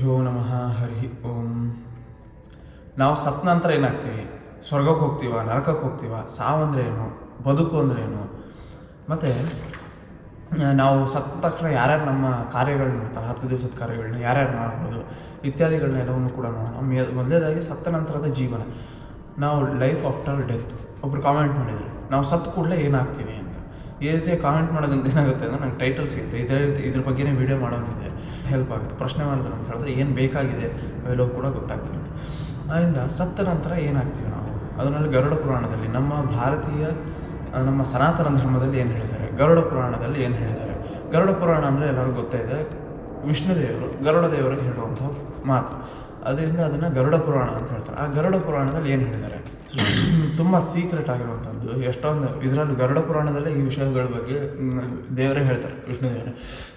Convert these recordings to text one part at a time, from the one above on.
ಗುರುಭ್ಯೋ ನಮಃ ಹರಿ ಓಂ. ನಾವು ಸತ್ ನಂತರ ಏನಾಗ್ತೀವಿ? ಸ್ವರ್ಗಕ್ಕೆ ಹೋಗ್ತೀವ, ನರಕಕ್ಕೆ ಹೋಗ್ತೀವ? ಸಾವಂದ್ರೆ ಏನು? ಬದುಕು ಅಂದ್ರೆ ಏನು? ಮತ್ತು ನಾವು ಸತ್ತ ತಕ್ಷಣ ಯಾರ್ಯಾರು ನಮ್ಮ ಕಾರ್ಯಗಳನ್ನ ಮಾಡ್ತಾರೆ, ಹತ್ತು ದಿವಸದ ಕಾರ್ಯಗಳನ್ನ ಯಾರ್ಯಾರು ಮಾಡ್ಬೋದು, ಇತ್ಯಾದಿಗಳನ್ನ ಎಲ್ಲವನ್ನು ಕೂಡ ನೋಡೋಣ. ಮೊದಲೇದಾಗಿ ಸತ್ತ ನಂತರದ ಜೀವನ. ನಾವು ಲೈಫ್ ಆಫ್ಟರ್ ಡೆತ್ ಒಬ್ರು ಕಾಮೆಂಟ್ ಮಾಡಿದರು, ನಾವು ಸತ್ತು ಕೂಡಲೇ ಏನಾಗ್ತೀವಿ ಅಂತ. ಈ ರೀತಿ ಕಾಮೆಂಟ್ ಮಾಡೋದ್ರಿಂದ ಏನಾಗುತ್ತೆ ಅಂದರೆ, ನಂಗೆ ಟೈಟಲ್ ಸಿಗುತ್ತೆ. ಇದೇ ರೀತಿ ಇದ್ರ ಬಗ್ಗೆನೇ ವೀಡಿಯೋ ಮಾಡೋನಿದೆ. ಹೆಲ್ಪ್ ಆಗುತ್ತೆ. ಪ್ರಶ್ನೆ ಮಾಡಿದ್ರು ಅಂತ ಹೇಳಿದ್ರೆ ಏನು ಬೇಕಾಗಿದೆ ಅವೆಲ್ಲವೂ ಕೂಡ ಗೊತ್ತಾಗ್ತಿರುತ್ತೆ. ಅದರಿಂದ ಸತ್ತ ನಂತರ ಏನಾಗ್ತೀವಿ ನಾವು? ಅದರಲ್ಲಿ ಗರುಡ ಪುರಾಣದಲ್ಲಿ ನಮ್ಮ ಭಾರತೀಯ, ನಮ್ಮ ಸನಾತನ ಧರ್ಮದಲ್ಲಿ ಏನು ಹೇಳಿದ್ದಾರೆ? ಗರುಡ ಪುರಾಣದಲ್ಲಿ ಏನು ಹೇಳಿದ್ದಾರೆ? ಗರುಡ ಪುರಾಣ ಅಂದರೆ ಎಲ್ಲರಿಗೂ ಗೊತ್ತಾಯಿದೆ ಇದೆ. ವಿಷ್ಣು ದೇವರು, ಗರುಡ ದೇವರಿಗೆ ಹೇಳುವಂಥ ಮಾತು. ಅದರಿಂದ ಅದನ್ನು ಗರುಡ ಪುರಾಣ ಅಂತ ಹೇಳ್ತಾರೆ. ಆ ಗರುಡ ಪುರಾಣದಲ್ಲಿ ಏನು ಹೇಳಿದ್ದಾರೆ? ತುಂಬ ಸೀಕ್ರೆಟ್ ಆಗಿರುವಂಥದ್ದು ಎಷ್ಟೊಂದು ಇದರಲ್ಲಿ ಗರುಡ ಪುರಾಣದಲ್ಲೇ ಈ ವಿಷಯಗಳ ಬಗ್ಗೆ ದೇವರೇ ಹೇಳ್ತಾರೆ, ವಿಷ್ಣು ದೇವರೇ.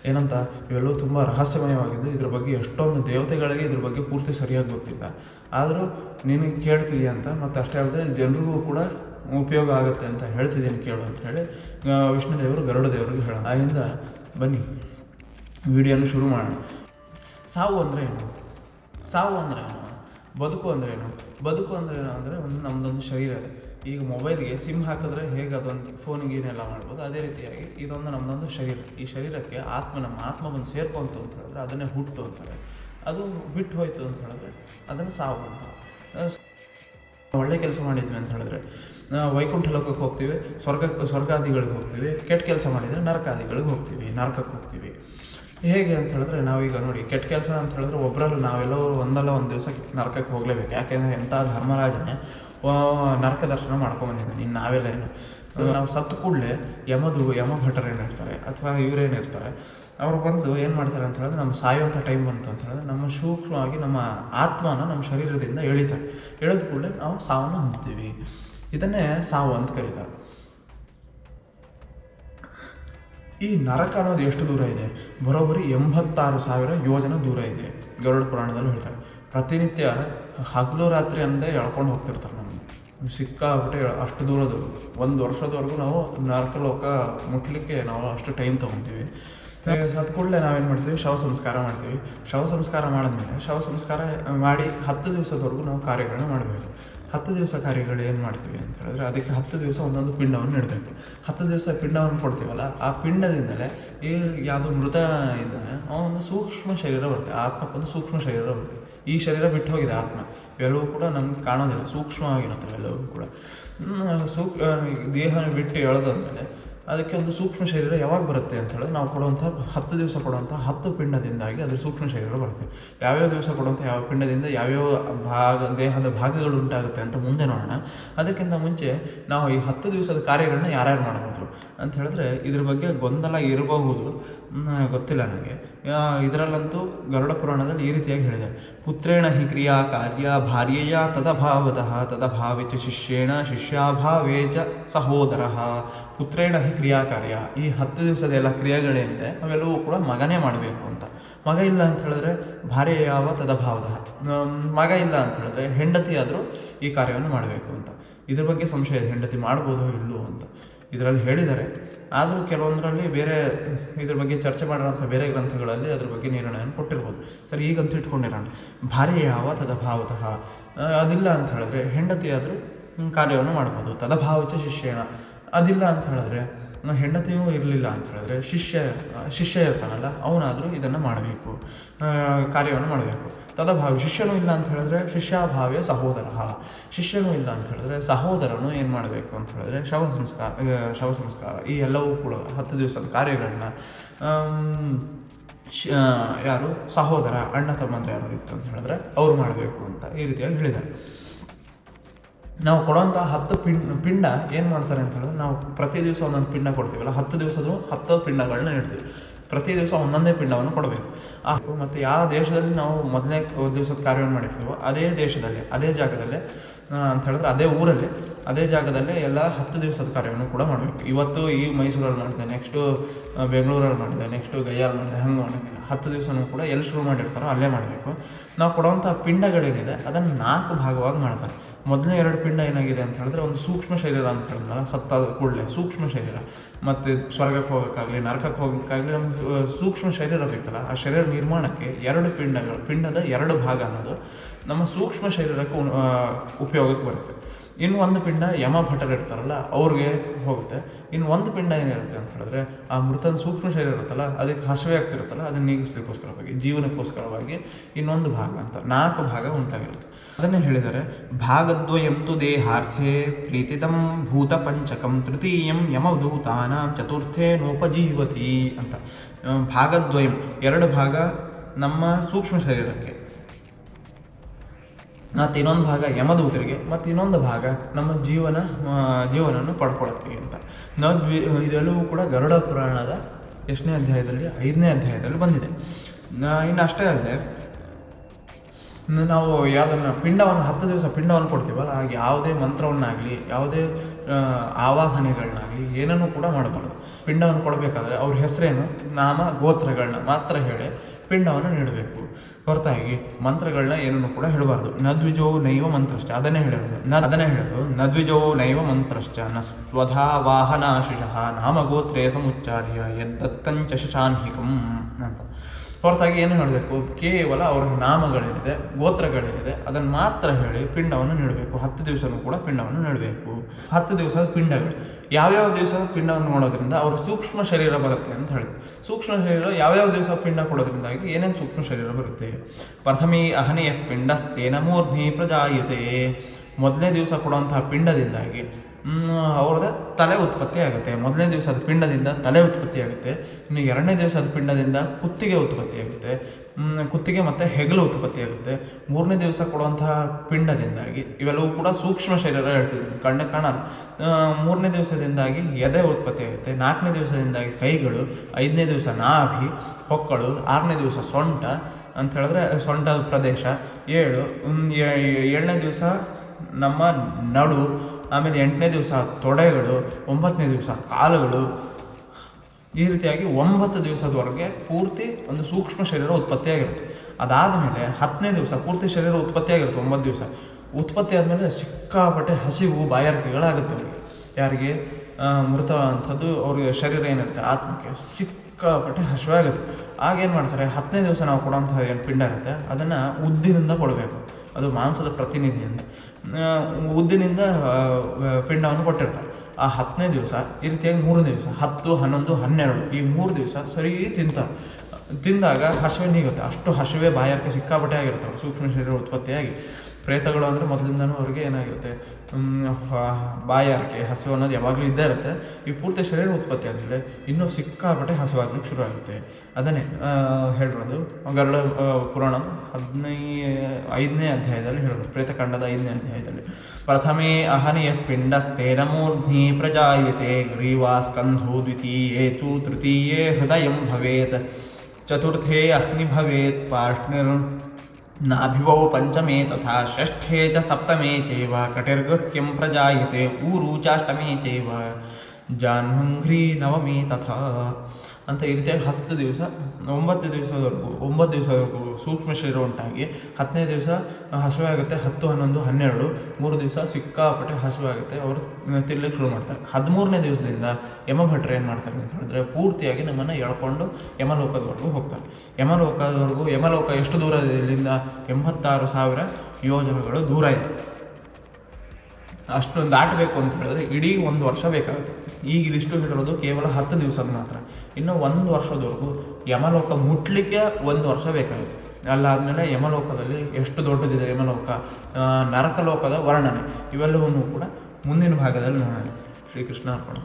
ಏನಂತ, ಇವೆಲ್ಲವೂ ತುಂಬ ರಹಸ್ಯಮಯವಾಗಿದ್ದು, ಇದ್ರ ಬಗ್ಗೆ ಎಷ್ಟೊಂದು ದೇವತೆಗಳಿಗೆ ಇದ್ರ ಬಗ್ಗೆ ಪೂರ್ತಿ ಸರಿಯಾಗಿ ಗೊತ್ತಿಲ್ಲ. ಆದರೂ ನಿನಗೆ ಕೇಳ್ತಿದೀಯ ಅಂತ, ಮತ್ತು ಅಷ್ಟೇ ಅಲ್ಲದೆ ಜನರಿಗೂ ಕೂಡ ಉಪಯೋಗ ಆಗುತ್ತೆ ಅಂತ ಹೇಳ್ತಿದ್ದೀನಿ ಕೇಳು ಅಂತ ಹೇಳಿ ವಿಷ್ಣು ದೇವರು ಗರುಡ ದೇವರಿಗೆ ಹೇಳೋಣ. ಅದರಿಂದ ಬನ್ನಿ, ವಿಡಿಯೋನ ಶುರು ಮಾಡೋಣ. ಸಾವು ಅಂದರೆ ಏನು? ಸಾವು ಅಂದರೆ ಏನು? ಬದುಕು ಅಂದರೆ ಏನು? ಬದುಕು ಅಂದರೆ ಏನು? ಅಂದರೆ ಒಂದು ನಮ್ಮದೊಂದು ಶರೀರ ಇದೆ. ಈಗ ಮೊಬೈಲ್ಗೆ ಸಿಮ್ ಹಾಕಿದ್ರೆ ಹೇಗೆ ಅದೊಂದು ಫೋನಿಗೆ ಏನೆಲ್ಲ ಮಾಡ್ಬೋದು? ಅದೇ ರೀತಿಯಾಗಿ ಇದೊಂದು ನಮ್ಮದೊಂದು ಶರೀರ. ಈ ಶರೀರಕ್ಕೆ ಆತ್ಮ ನಮ್ಮ ಆತ್ಮ ಬಂದು ಸೇರ್ಕೊಂತು ಅಂತ ಹೇಳಿದ್ರೆ ಅದನ್ನೇ ಹುಟ್ಟು ಅಂತಾರೆ. ಅದು ಬಿಟ್ಟು ಹೋಯ್ತು ಅಂತ ಹೇಳಿದ್ರೆ ಅದನ್ನು ಸಾವು ಅಂತ. ಒಳ್ಳೆ ಕೆಲಸ ಮಾಡಿದ್ವಿ ಅಂತ ಹೇಳಿದ್ರೆ ವೈಕುಂಠ ಲೋಕಕ್ಕೆ ಹೋಗ್ತೀವಿ, ಸ್ವರ್ಗ, ಸ್ವರ್ಗಾದಿಗಳಿಗೆ ಹೋಗ್ತೀವಿ, ಕೆಟ್ಟ ಕೆಲಸ ಮಾಡಿದರೆ ನರಕಾದಿಗಳಿಗೆ ಹೋಗ್ತೀವಿ, ನರಕಕ್ಕೆ ಹೋಗ್ತೀವಿ. ಹೇಗೆ ಅಂತ ಹೇಳಿದ್ರೆ, ನಾವೀಗ ನೋಡಿ, ಕೆಟ್ಟ ಕೆಲಸ ಅಂತ ಹೇಳಿದ್ರೆ ಒಬ್ಬರಲ್ಲೂ ನಾವೆಲ್ಲ ಒಂದಲ್ಲ ಒಂದು ದಿವಸ ನರಕಕ್ಕೆ ಹೋಗಲೇಬೇಕು. ಯಾಕೆಂದರೆ ಎಂಥ ಧರ್ಮರಾಜನೇ ನರಕ ದರ್ಶನ ಮಾಡ್ಕೊಂಬಂದಿದ್ದಾನೆ. ಇನ್ನು ನಾವೆಲ್ಲ ಏನು ನಾವು ಸತ್ತು ಕೂಡಲೇ ಯಮದು ಯಮ ಭಟರು ಏನಿರ್ತಾರೆ ಅಥವಾ ಇವರೇನಿರ್ತಾರೆ ಅವ್ರು ಬಂದು ಏನು ಮಾಡ್ತಾರೆ ಅಂತ ಹೇಳಿದ್ರೆ ನಮ್ಮ ಸಾಯುವಂಥ ಟೈಮ್ ಬಂತು ಅಂತ ಹೇಳಿದ್ರೆ ನಮ್ಮ ಸೂಕ್ಷ್ಮವಾಗಿ ನಮ್ಮ ಆತ್ಮನ ನಮ್ಮ ಶರೀರದಿಂದ ಎಳಿತಾರೆ. ಎಳೆದ ಕೂಡಲೇ ನಾವು ಸಾವನ್ನು ಹೊಂದ್ತೀವಿ. ಇದನ್ನೇ ಸಾವು ಅಂತ ಕರೀತಾರೆ. ಈ ನರಕ ಅನ್ನೋದು ಎಷ್ಟು ದೂರ ಇದೆ? ಬರೋಬ್ಬರಿ ಎಂಬತ್ತಾರು ಸಾವಿರ ಯೋಜನೆ ದೂರ ಇದೆ. ಗರುಡ ಪುರಾಣದಲ್ಲೂ ಹೇಳ್ತಾರೆ. ಪ್ರತಿನಿತ್ಯ ಹಗಲು ರಾತ್ರಿ ಅಂದೇ ಎಳ್ಕೊಂಡು ಹೋಗ್ತಿರ್ತಾರೆ ಸಿಕ್ಕಾಬಿಟ್ಟೆ ಅಷ್ಟು ದೂರದ್ದು ಒಂದು ವರ್ಷದವರೆಗೂ ನಾವು ನಾಲ್ಕು ಲೋಕ ಮುಟ್ಲಿಕ್ಕೆ ನಾವು ಅಷ್ಟು ಟೈಮ್ ತೊಗೊತೀವಿ ಸತ್ ಕೂಡಲೇ ನಾವೇನು ಮಾಡ್ತೀವಿ? ಶವ ಸಂಸ್ಕಾರ ಮಾಡ್ತೀವಿ. ಶವ ಸಂಸ್ಕಾರ ಮಾಡಿದ್ಮೇಲೆ ಶವ ಸಂಸ್ಕಾರ ಮಾಡಿ ಹತ್ತು ದಿವಸದವರೆಗೂ ನಾವು ಕಾರ್ಯಗಳನ್ನ ಮಾಡಬೇಕು. ಹತ್ತು ದಿವಸ ಕಾರ್ಯಗಳು ಏನು ಮಾಡ್ತೀವಿ ಅಂತ ಹೇಳಿದ್ರೆ ಅದಕ್ಕೆ ಹತ್ತು ದಿವಸ ಒಂದೊಂದು ಪಿಂಡವನ್ನು ಇಡಬೇಕು. ಹತ್ತು ದಿವಸ ಪಿಂಡವನ್ನು ಕೊಡ್ತೀವಲ್ಲ, ಆ ಪಿಂಡದಿಂದಲೇ ಈ ಯಾವುದು ಮೃತ ಇದ್ದಾನೆ, ಅವನೊಂದು ಸೂಕ್ಷ್ಮ ಶರೀರ ಬರುತ್ತೆ, ಆತ್ಮಕ್ಕೊಂದು ಸೂಕ್ಷ್ಮ ಶರೀರ ಬರುತ್ತೆ. ಈ ಶರೀರ ಬಿಟ್ಟು ಹೋಗಿದೆ ಆತ್ಮ. ಇವೆಲ್ಲವೂ ಕೂಡ ನಮ್ಗೆ ಕಾಣೋದಿಲ್ಲ. ಸೂಕ್ಷ್ಮವಾಗಿರುತ್ತೆ ಎಲ್ಲವೂ ಕೂಡ. ಸೂಕ್ ದೇಹನ ಬಿಟ್ಟು ಎಳೆದಾದ್ಮೇಲೆ ಅದಕ್ಕೆ ಒಂದು ಸೂಕ್ಷ್ಮ ಶರೀರ ಯಾವಾಗ ಬರುತ್ತೆ ಅಂತ ಹೇಳಿದ್ರೆ ನಾವು ಕೊಡುವಂಥ ಹತ್ತು ದಿವಸ ಕೊಡುವಂಥ ಹತ್ತು ಪಿಂಡದಿಂದಾಗಿ ಅದ್ರ ಸೂಕ್ಷ್ಮ ಶರೀರ ಬರುತ್ತೆ. ಯಾವ್ಯಾವ ದಿವಸ ಕೊಡುವಂಥ ಯಾವ ಪಿಂಡದಿಂದ ಯಾವ್ಯಾವ ಭಾಗ, ದೇಹದ ಭಾಗಗಳು ಉಂಟಾಗುತ್ತೆ ಅಂತ ಮುಂದೆ ನೋಡೋಣ. ಅದಕ್ಕಿಂತ ಮುಂಚೆ ನಾವು ಈ ಹತ್ತು ದಿವಸದ ಕಾರ್ಯಗಳನ್ನ ಯಾರ್ಯಾರು ಮಾಡ್ಬೋದು ಅಂತ ಹೇಳಿದ್ರೆ ಇದ್ರ ಬಗ್ಗೆ ಗೊಂದಲ ಇರಬಹುದು. ಗೊತ್ತಿಲ್ಲ ನನಗೆ. ಇದರಲ್ಲಂತೂ ಗರುಡ ಪುರಾಣದಲ್ಲಿ ಈ ರೀತಿಯಾಗಿ ಹೇಳಿದೆ. ಪುತ್ರೇಣ ಹಿ ಕ್ರಿಯಾ ಕಾರ್ಯ ಭಾರ್ಯೆಯ ತದಭಾವತಃ ತದಭಾವಿ ಶಿಷ್ಯೇಣ ಶಿಷ್ಯಾಭಾವೇ ಚ ಸಹೋದರ. ಪುತ್ರೇಣ ಹಿ ಕ್ರಿಯಾ ಕಾರ್ಯ ಈ ಹತ್ತು ದಿವಸದ ಎಲ್ಲ ಕ್ರಿಯೆಗಳೇನಿದೆ, ಅವೆಲ್ಲವೂ ಕೂಡ ಮಗನೇ ಮಾಡಬೇಕು ಅಂತ. ಮಗ ಇಲ್ಲ ಅಂತ ಹೇಳಿದ್ರೆ ಭಾರ್ಯ ಯಾವ ತದಭಾವದ? ಮಗ ಇಲ್ಲ ಅಂತ ಹೇಳಿದ್ರೆ ಹೆಂಡತಿ ಆದರೂ ಈ ಕಾರ್ಯವನ್ನು ಮಾಡಬೇಕು ಅಂತ. ಇದ್ರ ಬಗ್ಗೆ ಸಂಶಯ ಇದೆ, ಹೆಂಡತಿ ಮಾಡ್ಬೋದೋ ಇಲ್ಲೋ ಅಂತ. ಇದರಲ್ಲಿ ಹೇಳಿದ್ದಾರೆ. ಆದರೂ ಕೆಲವೊಂದರಲ್ಲಿ ಬೇರೆ ಇದ್ರ ಬಗ್ಗೆ ಚರ್ಚೆ ಮಾಡಿರೋಂಥ ಬೇರೆ ಗ್ರಂಥಗಳಲ್ಲಿ ಅದ್ರ ಬಗ್ಗೆ ನಿರ್ಣಯವನ್ನು ಕೊಟ್ಟಿರ್ಬೋದು. ಸರಿ, ಈಗಂತೂ ಇಟ್ಕೊಂಡಿರೋಣ. ಭಾರ್ಯ ಯಾವ ತದಭಾವತಃ? ಅದಿಲ್ಲ ಅಂತ ಹೇಳಿದ್ರೆ ಹೆಂಡತಿ ಆದರೂ ಕಾರ್ಯವನ್ನು ಮಾಡ್ಬೋದು. ತದಭಾವಿತ ಶಿಷ್ಯೇಣ ಅದಿಲ್ಲ ಅಂತ ಹೇಳಿದ್ರೆ ಹೆಂಡತಿಯೂ ಇರಲಿಲ್ಲ ಅಂತ ಹೇಳಿದ್ರೆ, ಶಿಷ್ಯ ಶಿಷ್ಯ ಇರ್ತಾನಲ್ಲ, ಅವನಾದರೂ ಇದನ್ನು ಮಾಡಬೇಕು ಕಾರ್ಯವನ್ನು ಮಾಡಬೇಕು. ತದಭಾವಿ ಶಿಷ್ಯನೂ ಇಲ್ಲ ಅಂತ ಹೇಳಿದ್ರೆ, ಶಿಷ್ಯಾಭಾವ್ಯ ಸಹೋದರ. ಶಿಷ್ಯನೂ ಇಲ್ಲ ಅಂತ ಹೇಳಿದ್ರೆ, ಸಹೋದರನು ಏನು ಮಾಡಬೇಕು ಅಂತ ಹೇಳಿದ್ರೆ, ಶವ ಸಂಸ್ಕಾರ ಶವ ಸಂಸ್ಕಾರ, ಈ ಎಲ್ಲವೂ ಕೂಡ ಹತ್ತು ದಿವಸದ ಕಾರ್ಯಗಳನ್ನ ಯಾರು? ಸಹೋದರ, ಅಣ್ಣ ತಮ್ಮಂದ್ರೆ ಯಾರು ಇತ್ತು ಅಂತ ಹೇಳಿದ್ರೆ, ಅವ್ರು ಮಾಡಬೇಕು ಅಂತ ಈ ರೀತಿಯಾಗಿ ಹೇಳಿದ್ದಾರೆ. ನಾವು ಕೊಡೋಂಥ ಹತ್ತು ಪಿಂಡ ಪಿಂಡ ಏನು ಮಾಡ್ತಾರೆ ಅಂತ ಹೇಳಿದ್ರೆ ನಾವು ಪ್ರತಿ ದಿವಸ ಒಂದೊಂದು ಪಿಂಡ ಕೊಡ್ತೀವಲ್ಲ, ಹತ್ತು ದಿವಸದ ಹತ್ತು ಪಿಂಡಗಳನ್ನ ಇಡ್ತೀವಿ. ಪ್ರತಿ ದಿವಸ ಒಂದೊಂದೇ ಪಿಂಡವನ್ನು ಕೊಡಬೇಕು. ಆ, ಮತ್ತು ಯಾವ ದೇಶದಲ್ಲಿ ನಾವು ಮೊದಲನೇ ದಿವಸದ ಕಾರ್ಯವನ್ನು ಮಾಡಿರ್ತೀವೋ ಅದೇ ದೇಶದಲ್ಲಿ, ಅದೇ ಜಾಗದಲ್ಲಿ ಅಂತ ಹೇಳಿದ್ರೆ ಅದೇ ಊರಲ್ಲಿ, ಅದೇ ಜಾಗದಲ್ಲೇ ಎಲ್ಲ ಹತ್ತು ದಿವಸದ ಕಾರ್ಯವನ್ನು ಕೂಡ ಮಾಡಬೇಕು. ಇವತ್ತು ಈ ಮೈಸೂರಲ್ಲಿ ಮಾಡಿದೆ, ನೆಕ್ಸ್ಟು ಬೆಂಗಳೂರಲ್ಲಿ ಮಾಡಿದೆ, ನೆಕ್ಸ್ಟು ಗೈಯಲ್ಲಿ ಮಾಡಿದೆ, ಹಂಗೆ ಮಾಡೋಂಗಿಲ್ಲ ಹತ್ತು ದಿವಸನೂ ಕೂಡ ಎಲ್ಲಿ ಶುರು ಮಾಡಿರ್ತಾರೋ ಅಲ್ಲೇ ಮಾಡಬೇಕು. ನಾವು ಕೊಡುವಂಥ ಪಿಂಡಗಳೇನಿದೆ, ಅದನ್ನು ನಾಲ್ಕು ಭಾಗವಾಗಿ ಮಾಡ್ತಾರೆ. ಮೊದಲನೇ ಎರಡು ಪಿಂಡ ಏನಾಗಿದೆ ಅಂತ ಹೇಳಿದ್ರೆ ಒಂದು ಸೂಕ್ಷ್ಮ ಶರೀರ ಅಂತ ಹೇಳಿದ್ನಲ್ಲ, ಸತ್ತಾದ ಕೂಡಲೇ ಸೂಕ್ಷ್ಮ ಶರೀರ. ಮತ್ತು ಸ್ವರ್ಗಕ್ಕೆ ಹೋಗೋಕ್ಕಾಗಲಿ, ನರಕಕ್ಕೆ ಹೋಗೋಕ್ಕಾಗಲಿ ನಮ್ಗೆ ಸೂಕ್ಷ್ಮ ಶರೀರ ಬೇಕಲ್ಲ, ಆ ಶರೀರ ನಿರ್ಮಾಣಕ್ಕೆ ಎರಡು ಪಿಂಡಗಳು, ಪಿಂಡದ ಎರಡು ಭಾಗ ಅನ್ನೋದು ನಮ್ಮ ಸೂಕ್ಷ್ಮ ಶರೀರಕ್ಕೆ ಉಪಯೋಗಕ್ಕೆ ಬರುತ್ತೆ. ಇನ್ನು ಒಂದು ಪಿಂಡ ಯಮ ಭಟರು ಇರ್ತಾರಲ್ಲ, ಅವ್ರಿಗೆ ಹೋಗುತ್ತೆ. ಇನ್ನು ಒಂದು ಪಿಂಡ ಏನಿರುತ್ತೆ ಅಂತ ಹೇಳಿದ್ರೆ, ಆ ಮೃತನ ಸೂಕ್ಷ್ಮ ಶರೀರ ಇರುತ್ತಲ್ಲ, ಅದಕ್ಕೆ ಹಸಿವೆ ಆಗ್ತಿರುತ್ತಲ್ಲ, ಅದನ್ನು ನೀಗಿಸ್ಲಿಕ್ಕೋಸ್ಕರವಾಗಿ ಜೀವನಕ್ಕೋಸ್ಕರವಾಗಿ ಇನ್ನೊಂದು ಭಾಗ ಅಂತ, ನಾಲ್ಕು ಭಾಗ ಉಂಟಾಗಿರುತ್ತೆ. ಅದನ್ನೇ ಹೇಳಿದರೆ, ಭಾಗದ್ವಯಂ ತು ದೇಹಾರ್ಥೇ ಪ್ರೀತಿತಂ ಭೂತ ಪಂಚಕಂ ತೃತೀಯಂ ಯಮಧೂತಾನ ಚತುರ್ಥೇ ನೋಪಜೀವತಿ ಅಂತ. ಭಾಗದ್ವಯಂ, ಎರಡು ಭಾಗ ನಮ್ಮ ಸೂಕ್ಷ್ಮ ಶರೀರಕ್ಕೆ. ಮತ್ತು ಇನ್ನೊಂದು ಭಾಗ ಯಮದೂತರಿಗೆ, ಮತ್ತು ಇನ್ನೊಂದು ಭಾಗ ನಮ್ಮ ಜೀವನ ಜೀವನವನ್ನು ಪಡ್ಕೊಳ್ಳೋಕ್ಕೆ ಅಂತ. ನಾವು ಇದೆಲ್ಲವೂ ಕೂಡ ಗರುಡ ಪುರಾಣದ ಎಷ್ಟನೇ ಅಧ್ಯಾಯದಲ್ಲಿ, ಐದನೇ ಅಧ್ಯಾಯದಲ್ಲಿ ಬಂದಿದೆ. ಇನ್ನು ಅಷ್ಟೇ ಅಲ್ಲದೆ ನಾವು ಯಾವುದನ್ನು ಪಿಂಡವನ್ನು, ಹತ್ತು ದಿವಸ ಪಿಂಡವನ್ನು ಕೊಡ್ತೀವಲ್ಲ, ಹಾಗೆ ಯಾವುದೇ ಮಂತ್ರವನ್ನಾಗಲಿ, ಯಾವುದೇ ಆವಾಹನೆಗಳನ್ನಾಗಲಿ ಏನನ್ನೂ ಕೂಡ ಮಾಡಬಾರ್ದು. ಪಿಂಡವನ್ನು ಕೊಡಬೇಕಾದ್ರೆ ಅವ್ರ ಹೆಸರೇನು? ನಾಮ ಗೋತ್ರಗಳನ್ನ ಮಾತ್ರ ಹೇಳಿ ಪಿಂಡವನ್ನು ನೀಡಬೇಕು. ಹೊರತಾಗಿ ಮಂತ್ರಗಳನ್ನ ಏನನ್ನು ಕೂಡ ಹೇಳಬಾರ್ದು. ನದ್ವಿಜೋ ನೈವ ಮಂತ್ರಶ್ಚ, ಅದನ್ನೇ ಹೇಳಿರೋದು. ನ, ಅದನ್ನೇ ಹೇಳೋದು. ನದ್ವಿಜೋ ನೈವ ಮಂತ್ರಶ್ಚ, ನ ಸ್ವಧಾ ವಾಹನಾಶಿಷ ನಾಮಗೋತ್ರೇ ಸಮುಚ್ಚಾರ್ಯ, ಯದ್ದತ್ತಂಚ ಶಶಾನ್ಹಿಕಂ ಅಂತ. ಹೊರತಾಗಿ ಏನು ಹೇಳಬೇಕು? ಕೇವಲ ಅವರ ನಾಮಗಳೇನಿದೆ ಗೋತ್ರಗಳೇನಿದೆ ಅದನ್ನು ಮಾತ್ರ ಹೇಳಿ ಪಿಂಡವನ್ನು ನೀಡಬೇಕು. ಹತ್ತು ದಿವಸನೂ ಕೂಡ ಪಿಂಡವನ್ನು ನೀಡಬೇಕು. ಹತ್ತು ದಿವಸದ ಪಿಂಡಗಳು. ಯಾವ್ಯಾವ ದಿವಸದ ಪಿಂಡವನ್ನು ನೋಡೋದ್ರಿಂದ ಅವ್ರ ಸೂಕ್ಷ್ಮ ಶರೀರ ಬರುತ್ತೆ ಅಂತ ಹೇಳಿದ್ರು. ಸೂಕ್ಷ್ಮ ಶರೀರ, ಯಾವ್ಯಾವ ದಿವಸ ಪಿಂಡ ಕೊಡೋದ್ರಿಂದಾಗಿ ಏನೇನು ಸೂಕ್ಷ್ಮ ಶರೀರ ಬರುತ್ತೆ? ಪ್ರಥಮಿ ಅಹನೆಯ ಪಿಂಡಸ್ತೇನ ಮೂರ್ಧಿ ಪ್ರಜಾಯತೆ. ಮೊದಲನೇ ದಿವಸ ಕೊಡುವಂತಹ ಪಿಂಡದಿಂದಾಗಿ ಅವ್ರದ್ದು ತಲೆ ಉತ್ಪತ್ತಿ ಆಗುತ್ತೆ. ಮೊದಲನೇ ದಿವಸದ ಪಿಂಡದಿಂದ ತಲೆ ಉತ್ಪತ್ತಿ ಆಗುತ್ತೆ. ಇನ್ನು ಎರಡನೇ ದಿವಸದ ಪಿಂಡದಿಂದ ಕುತ್ತಿಗೆ ಉತ್ಪತ್ತಿ ಆಗುತ್ತೆ. ಕುತ್ತಿಗೆ ಮತ್ತು ಹೆಗಲು ಉತ್ಪತ್ತಿ ಆಗುತ್ತೆ. ಮೂರನೇ ದಿವಸ ಕೊಡುವಂತಹ ಪಿಂಡದಿಂದಾಗಿ, ಇವೆಲ್ಲವೂ ಕೂಡ ಸೂಕ್ಷ್ಮ ಶರೀರ ಹೇಳ್ತಿದ್ದೀನಿ. ಕಣ್ಣು ಕಾಣಲ್ಲ. ಮೂರನೇ ದಿವಸದಿಂದಾಗಿ ಎದೆ ಉತ್ಪತ್ತಿ ಆಗುತ್ತೆ. ನಾಲ್ಕನೇ ದಿವಸದಿಂದಾಗಿ ಕೈಗಳು, ಐದನೇ ದಿವಸ ನಾಭಿ, ಹೊಕ್ಕಳು, ಆರನೇ ದಿವಸ ಸೊಂಟ ಅಂತ ಹೇಳಿದ್ರೆ ಸೊಂಟ ಪ್ರದೇಶ. ಏಳು ಏಳನೇ ದಿವಸ ನಮ್ಮ ನಡು ಆಮೇಲೆ ಎಂಟನೇ ದಿವಸ ತೊಡೆಗಳು, ಒಂಬತ್ತನೇ ದಿವಸ ಕಾಲುಗಳು. ಈ ರೀತಿಯಾಗಿ ಒಂಬತ್ತು ದಿವಸದವರೆಗೆ ಪೂರ್ತಿ ಒಂದು ಸೂಕ್ಷ್ಮ ಶರೀರ ಉತ್ಪತ್ತಿಯಾಗಿರುತ್ತೆ ಅದಾದಮೇಲೆ ಹತ್ತನೇ ದಿವಸ ಪೂರ್ತಿ ಶರೀರ ಉತ್ಪತ್ತಿಯಾಗಿರುತ್ತೆ ಒಂಬತ್ತು ದಿವಸ. ಉತ್ಪತ್ತಿ ಆದಮೇಲೆ ಸಿಕ್ಕಾಪಟ್ಟೆ ಹಸಿವು, ಬಾಯಾರಿಕೆಗಳಾಗುತ್ತೆ ಅವರಿಗೆ. ಯಾರಿಗೆ? ಮೃತ ಅಂಥದ್ದು ಅವ್ರಿಗೆ ಶರೀರ ಏನಿರುತ್ತೆ? ಆತ್ಮಕ್ಕೆ ಸಿಕ್ಕಾಪಟ್ಟೆ ಹಸಿವಾಗುತ್ತೆ. ಆಗೇನು ಮಾಡ್ತಾರೆ? ಹತ್ತನೇ ದಿವಸ ನಾವು ಕೊಡೋಂತಹ ಏನು ಪಿಂಡ ಇರುತ್ತೆ, ಅದನ್ನು ಉದ್ದಿನಿಂದ ಕೊಡಬೇಕು. ಅದು ಮಾಂಸದ ಪ್ರತಿನಿಧಿ ಅಂತ. ಉದ್ದಿನಿಂದ ಪಿಂಡವನ್ನು ಕೊಟ್ಟಿರ್ತಾರೆ. ಆ ಹತ್ತನೇ ದಿವಸ, ಈ ರೀತಿಯಾಗಿ ಮೂರನೇ ದಿವಸ, ಹತ್ತು, ಹನ್ನೊಂದು, ಹನ್ನೆರಡು, ಈ ಮೂರು ದಿವಸ ಸರಿ ತಿಂತಾರೆ. ತಿಂದಾಗ ಹಸುವೆ ನೀಗುತ್ತೆ. ಅಷ್ಟು ಹಸುವೆ ಬಾಯಾರಕ್ಕೆ ಸಿಕ್ಕಾಪಟ್ಟೆ ಆಗಿರ್ತವೆ ಸೂಕ್ಷ್ಮ ಶರೀರ ಉತ್ಪತ್ತಿಯಾಗಿ. ಪ್ರೇತಗಳು ಅಂದರೆ ಮೊದಲಿಂದನೂ ಅವ್ರಿಗೆ ಏನಾಗಿರುತ್ತೆ? ಬಾಯಿ ಬಾಯಾರಿಕೆ ಹಸಿವು ಅನ್ನೋದು ಯಾವಾಗಲೂ ಇದ್ದೇ ಇರುತ್ತೆ. ಈ ಪೂರ್ತಿ ಶರೀರ ಉತ್ಪತ್ತಿ ಆದಮೇಲೆ ಇನ್ನೂ ಸಿಕ್ಕಾಪಟ್ಟೆ ಹಸಿವಾಗ್ಲಿಕ್ಕೆ ಶುರು ಆಗುತ್ತೆ. ಅದನ್ನೇ ಹೇಳಿರೋದು. ಗರುಡ ಪುರಾಣ ಹದಿನೈ, ಐದನೇ ಅಧ್ಯಾಯದಲ್ಲಿ ಹೇಳೋದು ಪ್ರೇತಖಂಡದ ಐದನೇ ಅಧ್ಯಾಯದಲ್ಲಿ. ಪ್ರಥಮೇ ಅಹನೆಯ ಪಿಂಡ ಸ್ಥೇನಮೂರ್ಧ್ನಿ ಪ್ರಜಾಯತೆ ಗ್ರೀವಾ ಸ್ಕಂಧೋ ದ್ವಿತೀಯೇ ತು ತೃತೀಯೇ ಹೃದಯಂ ಭವೇತ್. ಚತುರ್ಥೇ ಅಗ್ನಿ ಭವೇತ್ ಪಾರ್ಷ್ಣಿರ್ नाभिवौ पञ्चमे तथा षष्ठे च सप्तमे चैव। कटिर्गुह्यं प्रजायते? ऊरू चाष्टमे चैव। जाह्नङ्घ्री नवमे तथा। ಅಂತ ಈ ರೀತಿಯಾಗಿ ಹತ್ತು ದಿವಸ, ಒಂಬತ್ತು ದಿವಸದವರೆಗೂ ಒಂಬತ್ತು ದಿವಸದವರೆಗೂ ಸೂಕ್ಷ್ಮ ಶರೀರ ಉಂಟಾಗಿ ಹತ್ತನೇ ದಿವಸ ಹಸಿವೆ ಆಗುತ್ತೆ ಹತ್ತು, ಹನ್ನೊಂದು, ಹನ್ನೆರಡು, ಮೂರು ದಿವಸ ಸಿಕ್ಕಾಪಟ್ಟೆ ಹಸಿವೆ ಆಗುತ್ತೆ ಅವರು ತಿರ್ಲಿಕ್ಕೆ ಶುರು ಮಾಡ್ತಾರೆ. ಹದಿಮೂರನೇ ದಿವಸದಿಂದ ಯಮಭಟ್ರು ಏನು ಮಾಡ್ತಾರೆ ಅಂತ ಹೇಳಿದ್ರೆ ಪೂರ್ತಿಯಾಗಿ ನಮ್ಮನ್ನು ಎಳ್ಕೊಂಡು ಯಮಲೋಕದವರೆಗೂ ಹೋಗ್ತಾರೆ. ಯಮಲೋಕದವರೆಗೂ, ಯಮಲೋಕ ಎಷ್ಟು ದೂರ ಇಲ್ಲಿಂದ ಎಂಬತ್ತಾರು ಸಾವಿರ ಯೋಜನೆಗಳು ದೂರ ಇದೆ. ಅಷ್ಟೊಂದು ದಾಟಬೇಕು ಅಂತ ಹೇಳಿದ್ರೆ ಇಡೀ ಒಂದು ವರ್ಷ ಬೇಕಾಗುತ್ತೆ. ಈಗ ಇದಿಷ್ಟು ಹೇಳೋದು ಕೇವಲ ಹತ್ತು ದಿವಸದ ಮಾತ್ರ. ಇನ್ನು ಒಂದು ವರ್ಷದವರೆಗೂ ಯಮಲೋಕ ಮುಟ್ಲಿಕ್ಕೆ ಒಂದು ವರ್ಷ ಬೇಕಾಗುತ್ತೆ. ಅಲ್ಲಾದಮೇಲೆ ಯಮಲೋಕದಲ್ಲಿ ಎಷ್ಟು ದೊಡ್ಡದಿದೆ ಯಮಲೋಕ? ನರಕಲೋಕದ ವರ್ಣನೆ. ಇವೆಲ್ಲವನ್ನು ಕೂಡ ಮುಂದಿನ ಭಾಗದಲ್ಲಿ ನೋಡೋಣ. ಶ್ರೀಕೃಷ್ಣ ಅರ್ಪಣ.